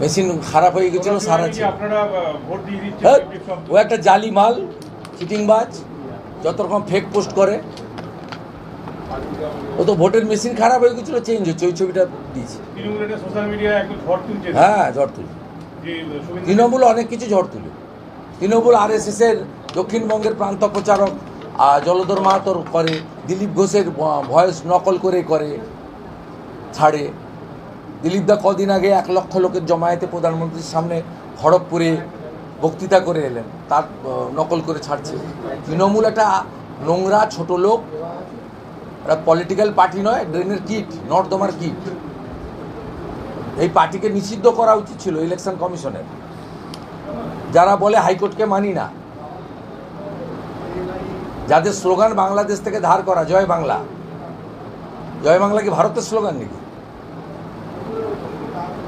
Machine খারাপ হয়ে গেছিল সারা হ্যাঁ, ও একটা জালি মাল চিটিংবাজ যত রকম ফেক পোস্ট করে। ও তো ভোটের মেশিন খারাপ হয়ে গেছিল চেঞ্জ হচ্ছে ওই ছবিটা দিয়েছে। হ্যাঁ ঝড় তুলে তৃণমূল অনেক কিছু ঝড় তুলে। তৃণমূল আর এস এর দক্ষিণবঙ্গের প্রান্ত প্রচারক জলধর মাহাতর করে দিলীপ ঘোষের ভয়েস নকল করে করে ছাড়ে। দিলীপ দা কদিন আগে এক লক্ষ লোকের জমায়েতে প্রধানমন্ত্রীর সামনে খড়গপুরে বক্তৃতা করে এলেন। তার নকল করে ছাড়ছে। তৃণমূল একটা নোংরা ছোট লোক, একটা পলিটিক্যাল পার্টি নয় ড্রেনের কিট নর্দমার কিট এই পার্টিকে নিষিদ্ধ করা উচিত ছিল ইলেকশন কমিশনের। যারা বলে হাইকোর্টকে মানি না। যাদের স্লোগান বাংলাদেশ থেকে ধার করা, জয় বাংলা। জয় বাংলা কি ভারতের স্লোগান নাকি? Thank you.